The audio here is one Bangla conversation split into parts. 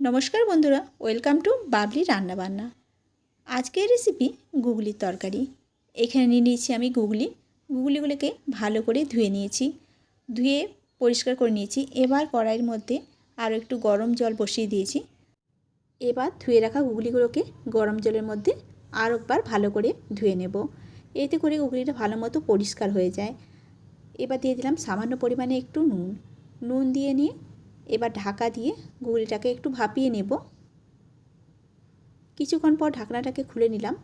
নমস্কার বন্ধুরা, ওয়েলকাম টু বাবলি রান্নাবান্না। আজকের রেসিপি গুগলির তরকারি। এখানে নিয়ে নিয়েছি আমি গুগলি। গুগলিগুলোকে ভালো করে ধুয়ে নিয়েছি। ধুয়ে পরিষ্কার করে নিয়েছি। এবার কড়াইয়ের মধ্যে আরও একটু গরম জল বসিয়ে দিয়েছি। এবার ধুয়ে রাখা গুগলিগুলোকে গরম জলের মধ্যে আরও একবার ভালো করে ধুয়ে নেব। এতে করে গুগলিটা ভালো মতো পরিষ্কার হয়ে যায়। এবার দিয়ে দিলাম সামান্য পরিমাণে একটু নুন। নুন দিয়ে নিয়ে এবার ঢাকা দিয়ে গুগলিটাকে একটু ভাপিয়ে নেব। কিছুক্ষণ পর ঢাকনাটাকে খুলে নিলাম।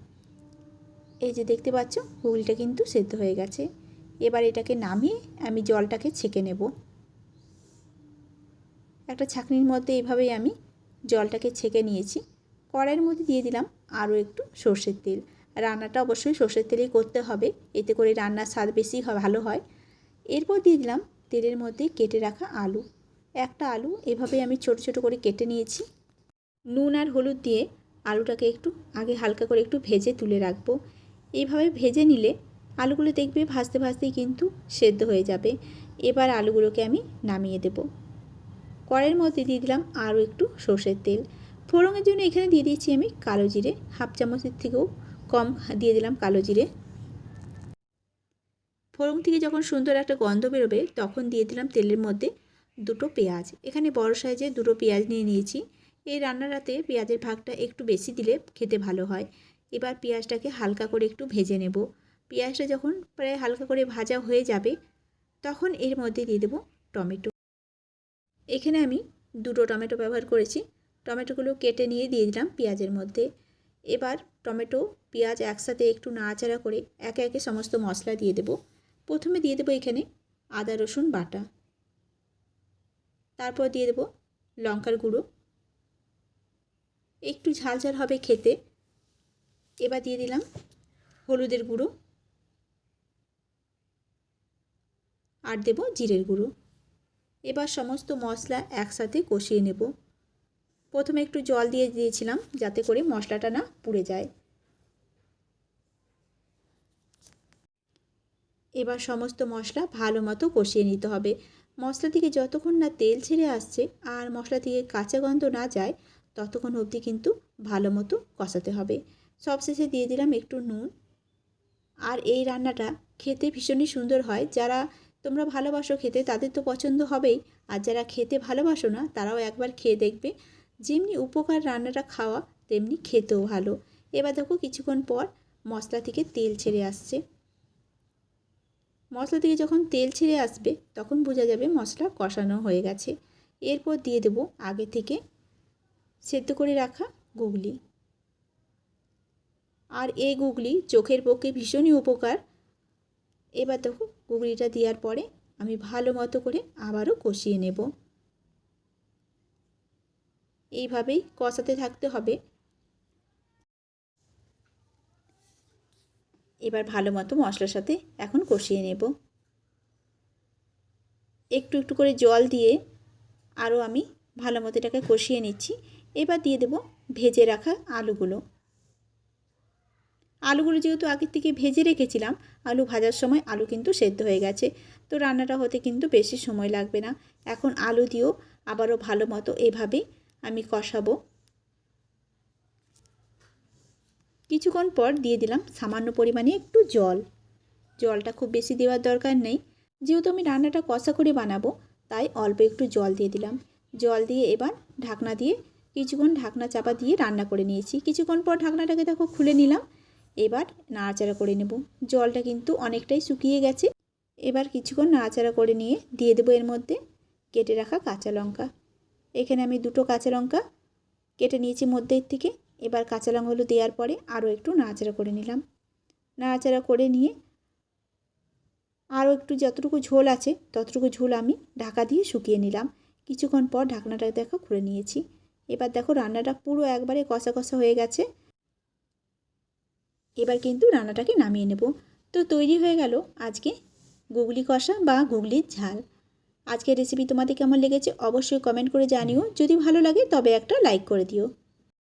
এই যে দেখতে পাচ্ছ গুগলিটা কিন্তু সেদ্ধ হয়ে গেছে। এবার এটাকে নামিয়ে আমি জলটাকে ছেঁকে নেব। একটা ছাঁকনির মধ্যে এইভাবেই আমি জলটাকে ছেঁকে নিয়েছি। কড়াইয়ের মধ্যে দিয়ে দিলাম আরও একটু সর্ষের তেল। রান্নাটা অবশ্যই সর্ষের তেলেই করতে হবে, এতে করে রান্নার স্বাদ বেশি ভালো হয়। এরপর দিয়ে দিলাম তেলের মধ্যে কেটে রাখা আলু। একটা আলু এভাবে আমি ছোট ছোট করে কেটে নিয়েছি। নুন আর হলুদ দিয়ে আলুটাকে একটু আগে হালকা করে একটু ভেজে তুলে রাখব। এইভাবে ভেজে নিলে আলুগুলো দেখবে ভাজতে ভাজতেই কিন্তু সেদ্ধ হয়ে যাবে। এবার আলুগুলোকে আমি নামিয়ে দেব। কড়াইয়ের মধ্যে দিয়ে দিলাম আরও একটু সর্ষের তেল। ফোড়নের জন্য এখানে দিয়ে দিয়েছি আমি কালো জিরে, হাফ চামচের থেকেও কম দিয়ে দিলাম কালো জিরে। ফোড়ন থেকে যখন সুন্দর একটা গন্ধ বেরোবে তখন দিয়ে দিলাম তেলের মধ্যে দুটো পেঁয়াজ। এখানে বড় সাইজে দুটো পেঁয়াজ নিয়ে নিয়েছি। এই রান্নাটাতে পেঁয়াজের ভাগটা একটু বেশি দিলে খেতে ভালো হয়। এবার পেঁয়াজটাকে হালকা করে একটু ভেজে নেব। পেঁয়াজটা যখন প্রায় হালকা করে ভাজা হয়ে যাবে, তখন এর মধ্যে দিয়ে দেবো টমেটো। এখানে আমি দুটো টমেটো ব্যবহার করেছি। টমেটোগুলো কেটে নিয়ে দিয়ে দিলাম পেঁয়াজের মধ্যে। এবার টমেটো, পেঁয়াজ একসাথে একটু নাড়াচাড়া করে একে একে সমস্ত মশলা দিয়ে দেব। প্রথমে দিয়ে দেবো এখানে আদা, রসুন, বাটা। তারপর দিয়ে দেবো লঙ্কার গুঁড়ো। একটু ঝাল ঝাল হবে খেতে। এবার দিয়ে দিলাম হলুদের গুঁড়ো। আর দেব জিরের গুঁড়ো। এবার সমস্ত মশলা একসাথে কষিয়ে নেব। প্রথমে একটু জল দিয়ে দিয়েছিলাম যাতে করে মশলাটা না পুড়ে যায়। এবার সমস্ত মশলা ভালো মতো কষিয়ে নিতে হবে। মশলা থেকে যতক্ষণ না তেল ছেড়ে আসছে আর মশলা থেকে কাঁচা গন্ধ না যায়, ততক্ষণ অবধি কিন্তু ভালো মতো কষাতে হবে। সবশেষে দিয়ে দিলাম একটু নুন। আর এই রান্নাটা খেতে ভীষণই সুন্দর হয়। যারা তোমরা ভালোবাসো খেতে, তাদের তো পছন্দ হবেই। আর যারা খেতে ভালোবাসো না, তারাও একবার খেয়ে দেখবে। যেমনি উপকার রান্নাটা খাওয়া, তেমনি খেতেও ভালো। এবার দেখো কিছুক্ষণ পর মশলা থেকে তেল ছেড়ে আসছে। মশলা থেকে যখন তেল ছেড়ে আসবে, তখন বোঝা যাবে মশলা কষানো হয়ে গেছে। এরপর দিয়ে দেব আগে থেকে সেদ্ধ করে রাখা গুগলি। আর এই গুগলি চোখের পক্ষে ভীষণই উপকার। এবার দেখো গুগলিটা দেওয়ার পরে আমি ভালো মতো করে আবারও কষিয়ে নেব। এইভাবেই কষাতে থাকতে হবে। এবার ভালো মতো মশলার সাথে এখন কষিয়ে নেব। একটু একটু করে জল দিয়ে আরও আমি ভালো মতো এটাকে কষিয়ে নিচ্ছি। এবার দিয়ে দেব ভেজে রাখা আলুগুলো। আলুগুলো যেহেতু আগের থেকে ভেজে রেখেছিলাম, আলু ভাজার সময় আলু কিন্তু সেদ্ধ হয়ে গেছে। তো রান্নাটা হতে কিন্তু বেশি সময় লাগবে না। এখন আলু দিয়েও আবারও ভালো মতো এভাবেই আমি কষাবো। কিছুক্ষণ পর দিয়ে দিলাম সামান্য পরিমাণে একটু জল। জলটা খুব বেশি দেওয়ার দরকার নেই। যেহেতু আমি রান্নাটা কষা করে বানাবো, তাই অল্প একটু জল দিয়ে দিলাম। জল দিয়ে এবার ঢাকনা দিয়ে কিছুক্ষণ ঢাকনা চাপা দিয়ে রান্না করে নিয়েছি। কিছুক্ষণ পর ঢাকনাটাকে দেখো খুলে নিলাম। এবার নাড়াচাড়া করে নেব। জলটা কিন্তু অনেকটাই শুকিয়ে গেছে। এবার কিছুক্ষণ নাড়াচাড়া করে নিয়ে দিয়ে দেবো এর মধ্যে কেটে রাখা কাঁচা লঙ্কা। এখানে আমি দুটো কাঁচা লঙ্কা কেটে নিয়েছি মধ্যের থেকে। এবার কাঁচা লঙ্কাগুলো দেওয়ার পরে আরও একটু নাড়াচাড়া করে নিলাম। নাড়াচাড়া করে নিয়ে আরও একটু যতটুকু ঝোল আছে ততটুকু ঝোল আমি ঢাকা দিয়ে শুকিয়ে নিলাম। কিছুক্ষণ পর ঢাকনাটা দেখো খুলে নিয়েছি। এবার দেখো রান্নাটা পুরো একবারে কষা কষা হয়ে গেছে। এবার কিন্তু রান্নাটাকে নামিয়ে নেব। তো তৈরি হয়ে গেল আজকে গুগলি কষা বা গুগলির ঝাল। আজকের রেসিপি তোমাদের কেমন লেগেছে অবশ্যই কমেন্ট করে জানিও। যদি ভালো লাগে তবে একটা লাইক করে দিও।